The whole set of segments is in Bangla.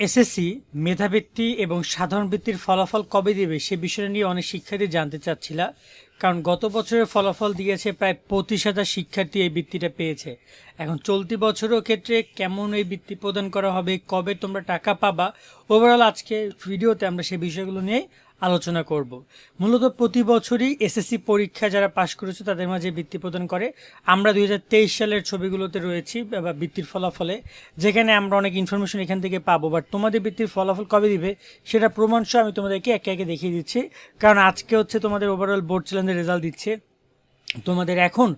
এসএসসি, মেধাবৃত্তি এবং সাধারণ বৃত্তির ফলাফল কবে দেবে সে বিষয় নিয়ে অনেক শিক্ষার্থী জানতে চাচ্ছিলা। কারণ গত বছরের ফলাফল দিয়েছে প্রায় পঁচিশ হাজার শিক্ষার্থী এই বৃত্তিটা পেয়েছে। এখন চলতি বছরও ক্ষেত্রে কেমন এই বৃত্তি প্রদান করা হবে, কবে তোমরা টাকা পাবা? ওভারঅল আজকে ভিডিওতে আমরা সেই বিষয়গুলো নিয়ে আলোচনা করব। মূলত প্রতি বছরই এসএসসি পরীক্ষা যারা পাশ করেছে তাদের মাঝে বৃত্তি প্রদান করে। আমরা দু হাজার তেইশ সালের ছবিগুলোতে রয়েছি, বা বৃত্তির ফলাফলে, যেখানে আমরা অনেক ইনফরমেশন এখান থেকে পাবো। বাট তোমাদের বৃত্তির ফলাফল কবে দিবে, সেটা প্রমাণ আমি তোমাদেরকে একে একে দেখিয়ে দিচ্ছি। কারণ আজকে হচ্ছে তোমাদের ওভারঅল বোর্ড চ্যালেঞ্জের রেজাল্ট দিচ্ছে। তোমাদের এখন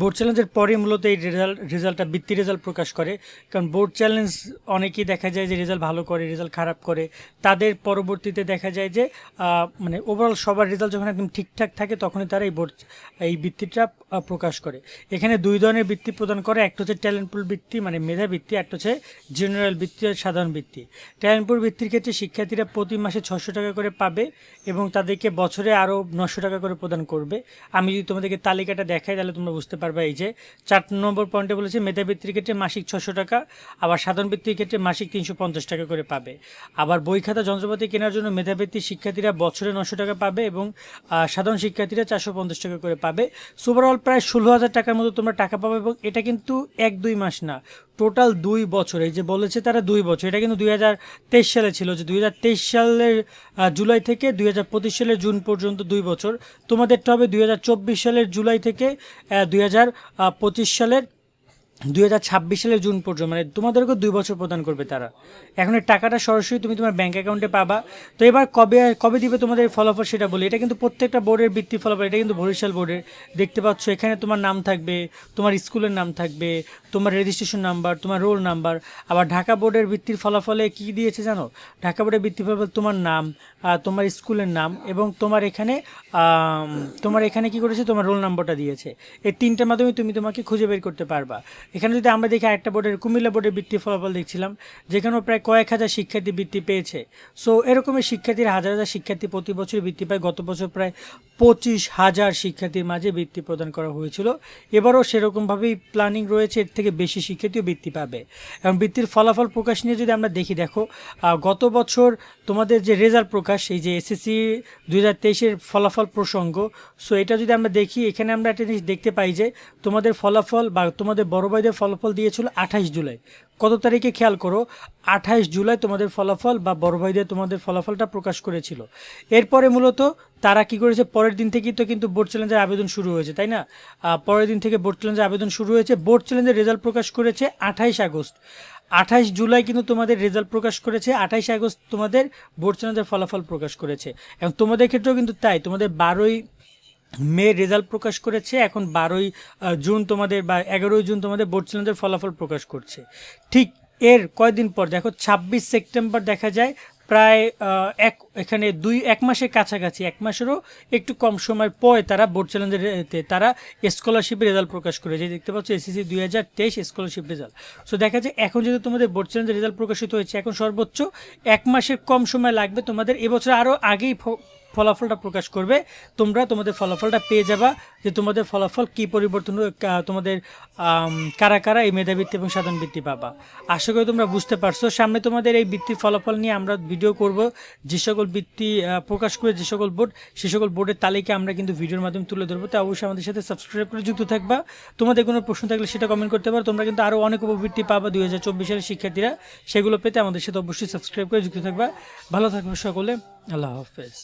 বোর্ড চ্যালেঞ্জের পরে মূলত এই রেজাল্ট রেজাল্টটা বৃত্তি রেজাল্ট প্রকাশ করে। কারণ বোর্ড চ্যালেঞ্জ অনেকেই দেখা যায় যে রেজাল্ট ভালো করে রেজাল্ট খারাপ করে। তাদের পরবর্তীতে দেখা যায় যে মানে ওভারঅল সবার রেজাল্ট যখন একদম ঠিকঠাক থাকে, তখনই তারা এই বোর্ড এই বৃত্তিটা প্রকাশ করে। এখানে দুই ধরনের বৃত্তি প্রদান করে। একটা হচ্ছে ট্যালেন্টপুল বৃত্তি মানে মেধা বৃত্তি। একটা হচ্ছে জেনারেল বৃত্তি আর সাধারণ বৃত্তি। ট্যালেন্টপুল বৃত্তির ক্ষেত্রে শিক্ষার্থীরা প্রতি মাসে ছশো টাকা করে পাবে এবং তাদেরকে বছরে আরও নশো টাকা করে প্রদান করবে। আমি যদি তোমাদেরকে তালিকাটা দেখাই, তাহলে তোমরা বুঝতে পারবে। এই যে চার নম্বর পয়েন্টে বলেছে মেধাবৃত্তির ক্ষেত্রে মাসিক ছশো টাকা, আবার সাধারণ বৃত্তির ক্ষেত্রে মাসিক তিনশো পঞ্চাশ টাকা করে পাবে। আবার বই খাতা যন্ত্রপাতি কেনার জন্য মেধাবৃত্তির শিক্ষার্থীরা বছরে নশো টাকা পাবে এবং সাধারণ শিক্ষার্থীরা চারশো পঞ্চাশ টাকা করে পাবে। সুপারঅল প্রায় ষোলো হাজার টাকার মতো তোমরা টাকা পাবে এবং এটা কিন্তু এক দুই মাস না। টোটাল দুই বছর। এই যে বলেছে তারা দুই বছর। এটা কিন্তু দুই হাজার তেইশ সালে ছিল যে দুই হাজার তেইশ সালের জুলাই থেকে দুই হাজার পঁচিশ সালের জুন পর্যন্ত দুই বছর। তোমাদেরটা হবে দুই হাজার চব্বিশ সালের জুলাই থেকে দুই হাজার পঁচিশ সালের দুই হাজার ছাব্বিশ সালের জুন পর্যন্ত মানে তোমাদেরকে দুই বছর প্রদান করবে তারা। এখন টাকাটা সরাসরি তুমি তোমার ব্যাঙ্ক অ্যাকাউন্টে পাবা। তো এবার কবে কবে দিবে তোমাদের ফলাফল সেটা বলি। এটা কিন্তু প্রত্যেকটা বোর্ডের বৃত্তি ফলাফল, এটা কিন্তু বরিশাল বোর্ডের দেখতে পাচ্ছ, এখানে তোমার নাম থাকবে, তোমার স্কুলের নাম থাকবে, তোমার রেজিস্ট্রেশন নাম্বার তোমার রোল নাম্বার আবার ঢাকা বোর্ডের বৃত্তির ফলাফলে কি দিয়েছে জানো? ঢাকা বোর্ডের বৃত্তি ফলাফল তোমার নাম তোমার স্কুলের নাম এবং তোমার এখানে তোমার এখানে কি করেছে? তোমার রোল নাম্বারটা দিয়েছে। এই তিনটার মাধ্যমে তুমি তোমাকে খুঁজে বের করতে পারবা। এখানে যদি আমরা দেখি একটা বোর্ডের, কুমিল্লা বোর্ডের বৃত্তি ফলাফল দেখছিলাম, যেখানেও প্রায় কয়েক হাজার শিক্ষার্থী বৃত্তি পেয়েছে। সো এরকমের শিক্ষার্থীর হাজার হাজার শিক্ষার্থী প্রতি বছর বৃত্তি পায়। গত বছর প্রায় পঁচিশ হাজার শিক্ষার্থীর মাঝে বৃত্তি প্রদান করা হয়েছিল। এবারও সেরকমভাবেই প্ল্যানিং রয়েছে, এর থেকে বেশি শিক্ষার্থীও বৃত্তি পাবে। এবং বৃত্তির ফলাফল প্রকাশ নিয়ে যদি আমরা দেখি, দেখো গত বছর তোমাদের যে রেজাল্ট প্রকাশ, এই যে এসএসসি দুই হাজার তেইশের ফলাফল প্রসঙ্গ সো এটা যদি আমরা দেখি, এখানে আমরা একটা জিনিস দেখতে পাই যে তোমাদের ফলাফল বা তোমাদের বড় ভাইদের ফলাফল দিয়েছিল আঠাশ জুলাই। কত তারিখে খেয়াল করো? আঠাশ জুলাই তোমাদের ফলাফল বা বড় ভাইদের তোমাদের ফলাফলটা প্রকাশ করেছিল। এরপরে মূলত তারা কি করেছে? পরের দিন থেকেই তো কিন্তু বোর্ড চ্যালেঞ্জের আবেদন শুরু হয়েছে, তাই না? পরের দিন থেকে বোর্ড চ্যালেঞ্জের আবেদন শুরু হয়েছে। বোর্ড চ্যালেঞ্জের রেজাল্ট প্রকাশ করেছে আঠাইশ আগস্ট। আঠাইশ জুলাই কিন্তু তোমাদের রেজাল্ট প্রকাশ করেছে, আঠাইশ আগস্ট তোমাদের বোর্ড চ্যালেঞ্জের ফলাফল প্রকাশ করেছে। এবং তোমাদের ক্ষেত্রেও কিন্তু তাই, তোমাদের বারোই মে রেজাল্ট প্রকাশ করেছে। এখন বারোই জুন তোমাদের বা এগারোই জুন তোমাদের বোর্ড চ্যালেঞ্জের ফলাফল প্রকাশ করছে। ঠিক এর কয়দিন পর, দেখো ছাব্বিশ সেপ্টেম্বর দেখা যায়, প্রায় এক, এখানে দুই, এক মাসের কাছাকাছি, এক মাসেরও একটু কম সময় পরে তারা বোর্ড চ্যালেঞ্জের তারা স্কলারশিপের রেজাল্ট প্রকাশ করেছে। দেখতে পাচ্ছ এসএসসি দুই হাজার তেইশ স্কলারশিপ রেজাল্ট সো দেখা যায় এখন যেহেতু তোমাদের বোর্ড চ্যালেঞ্জের রেজাল্ট প্রকাশিত হয়েছে, এখন সর্বোচ্চ এক মাসের কম সময় লাগবে তোমাদের। এবছর আরও আগেই ফলাফলটা প্রকাশ করবে, তোমরা তোমাদের ফলাফলটা পেয়ে যাবা যে তোমাদের ফলাফল কি পরিবর্তন তোমাদের কারা কারা এই মেধাবৃত্তি এবং সাধারণ বৃত্তি পাবা। আশা করি তোমরা বুঝতে পারছ। সামনে তোমাদের এই বৃত্তির ফলাফল নিয়ে আমরা ভিডিও করব। যে সকল বৃত্তি প্রকাশ করে যে সকল বোর্ড, সে সকল বোর্ডের তালিকা আমরা কিন্তু ভিডিওর মাধ্যমে তুলে ধরবো। তো অবশ্যই আমাদের সাথে সাবস্ক্রাইব করে যুক্ত থাকবা। তোমাদের কোনো প্রশ্ন থাকলে সেটা কমেন্ট করতে পারো। তোমরা কিন্তু আরও অনেক উপবৃত্তি পাবা দুই হাজার চব্বিশ সালের শিক্ষার্থীরা। সেগুলো পেতে আমাদের সাথে অবশ্যই সাবস্ক্রাইব করে যুক্ত থাকবা। ভালো থাকবে সকলে। আল্লাহ হাফেজ।